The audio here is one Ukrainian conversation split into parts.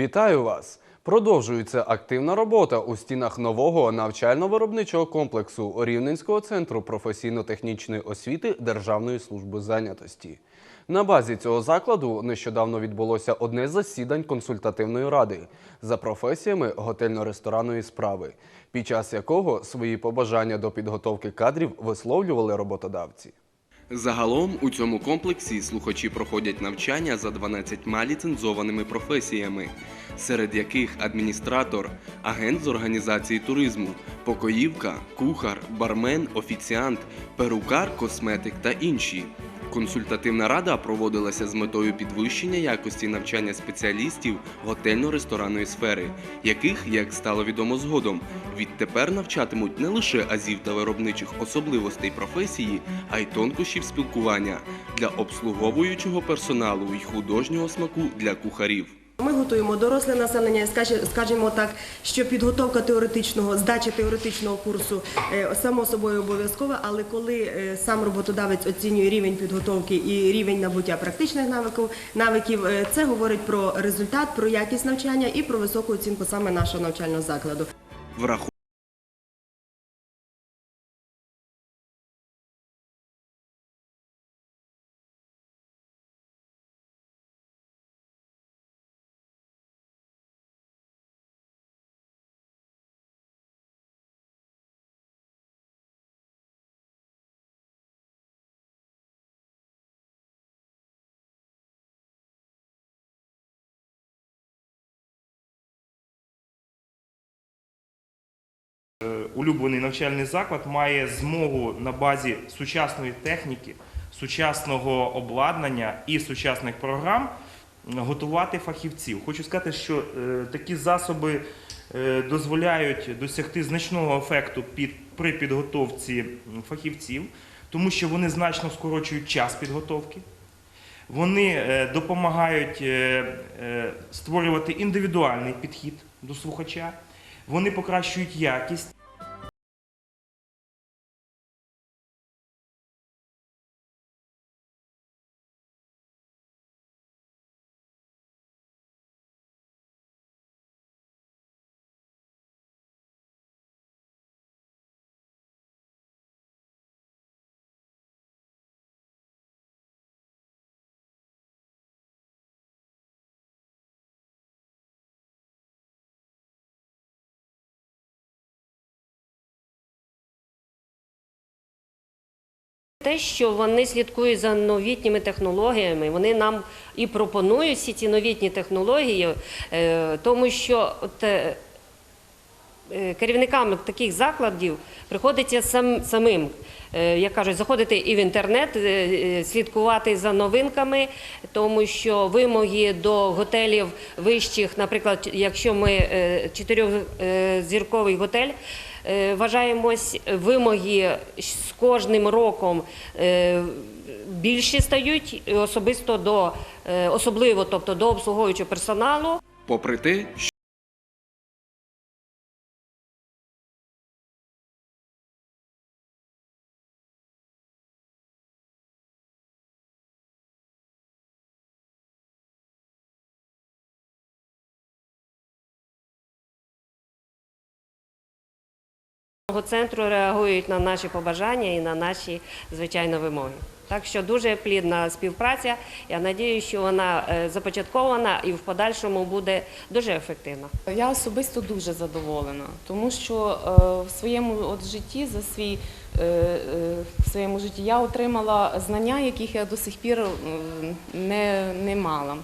Вітаю вас! Продовжується активна робота у стінах нового навчально-виробничого комплексу Рівненського центру професійно-технічної освіти Державної служби зайнятості. На базі цього закладу нещодавно відбулося одне з засідань консультативної ради за професіями готельно-ресторанної справи, під час якого свої побажання до підготовки кадрів висловлювали роботодавці. Загалом у цьому комплексі слухачі проходять навчання за 12 ліцензованими професіями, серед яких адміністратор, агент з організації туризму, покоївка, кухар, бармен, офіціант, перукар, косметик та інші. Консультативна рада проводилася з метою підвищення якості навчання спеціалістів готельно-ресторанної сфери, яких, як стало відомо згодом, відтепер навчатимуть не лише азів та виробничих особливостей професії, а й тонкощів спілкування для обслуговуючого персоналу і художнього смаку для кухарів. Ми готуємо доросле населення, скажімо так, що підготовка теоретичного, здача теоретичного курсу е, само собою обов'язкова, але коли е, сам роботодавець оцінює рівень підготовки і рівень набуття практичних навиків, е, це говорить про результат, про якість навчання і про високу оцінку саме нашого навчального закладу. Улюблений навчальний заклад має змогу на базі сучасної техніки, сучасного обладнання і сучасних програм готувати фахівців. Хочу сказати, що е, такі засоби е, дозволяють досягти значного ефекту під, при підготовці фахівців, тому що вони значно скорочують час підготовки. Вони е, допомагають е, е, створювати індивідуальний підхід до слухача. Вони покращують якість. Те, що вони слідкують за новітніми технологіями, вони нам і пропонують всі ці новітні технології, е, тому що от, е, керівникам таких закладів приходиться сам, самим, е, як кажуть, заходити і в інтернет, е, е, слідкувати за новинками, тому що вимоги до готелів вищих, наприклад, якщо ми е, чотирьохзірковий готель. е, Вважаємось, вимоги з кожним роком е, більші стають особисто до е, особливо, тобто до обслуговуючого персоналу. Попри те, центру реагують на наші побажання і на наші звичайно вимоги. Так що дуже плідна співпраця. Я сподіваюся, що вона е, започаткована і в подальшому буде дуже ефективна. Я особисто дуже задоволена, тому що е, в своєму от житті за свій е, в своєму житті я отримала знання, яких я до сих пір не, не мала.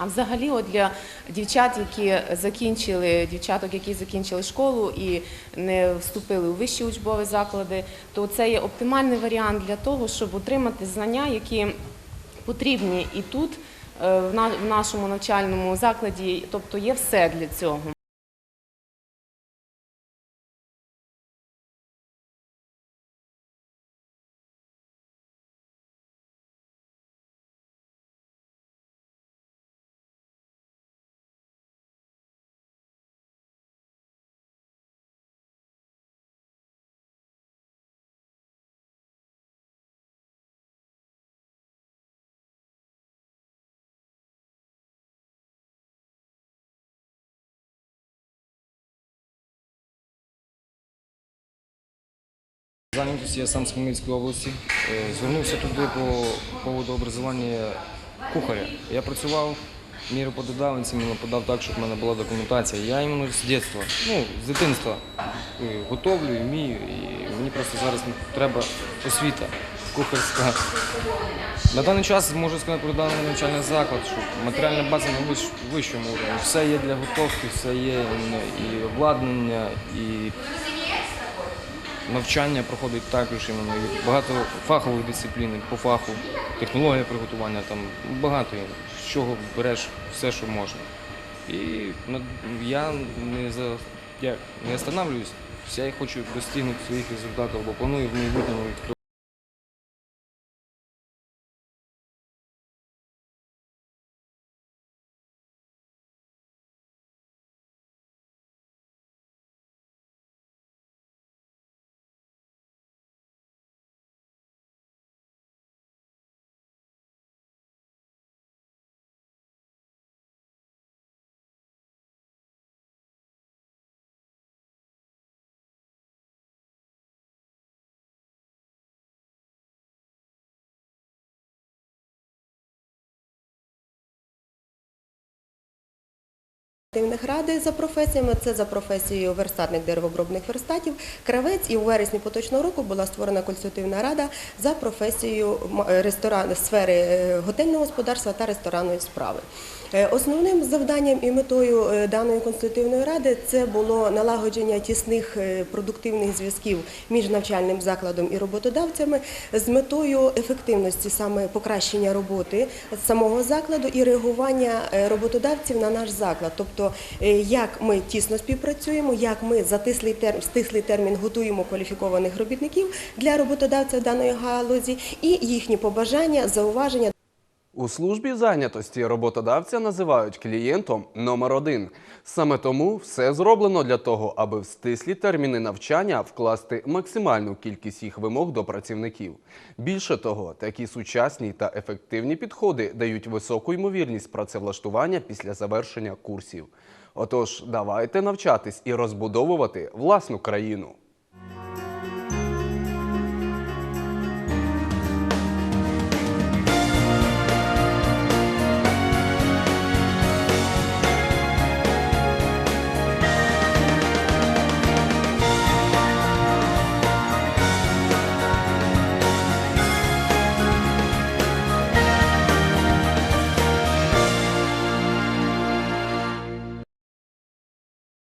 А взагалі, от для дівчат, які закінчили дівчаток, які закінчили школу і не вступили у вищі учбові заклади, то це є оптимальний варіант для того, щоб отримати знання, які потрібні і тут, е, в на- в нашому навчальному закладі, тобто є все для цього. Зайнятості я сам з Хмельницької області. Е, Звернувся туди по поводу образування кухаря. Я працював, мій роботодавець мені подав так, щоб в мене була документація. Я іменно з дитинства, ну, з дитинства е, готовлю, вмію. І мені просто зараз треба освіта кухарська. На даний час можу сказати про даний навчальний заклад, що матеріальна база на вищ- вищому рівні. Все є для готовки, все є і обладнання, і навчання проходить також іменно і багато фахових дисциплін по фаху, технологія приготування, там багато є. з чого береш все, що можна. І ну, я не за як, не останавливаюсь, я хочу достигнути своїх результатів, бо планую в майбутньому відкривати. Ради за професіями це за професією верстатник деревообробних верстатів, кравець. І у вересні поточного року була створена консультативна рада за професією е, ресторан сфери е, готельного господарства та ресторанної справи. Е, Основним завданням і метою даної консультативної ради це було налагодження тісних продуктивних зв'язків між навчальним закладом і роботодавцями з метою ефективності саме покращення роботи самого закладу і реагування роботодавців на наш заклад. Тобто, е, як ми тісно співпрацюємо, як ми за тислий термін, стислий термін готуємо кваліфікованих робітників для роботодавців даної галузі, і їхні побажання, зауваження. У службі зайнятості роботодавця називають клієнтом номер один. Саме тому все зроблено для того, аби в стислі терміни навчання вкласти максимальну кількість їх вимог до працівників. Більше того, такі сучасні та ефективні підходи дають високу ймовірність працевлаштування після завершення курсів. Отож, давайте навчатись і розбудовувати власну країну.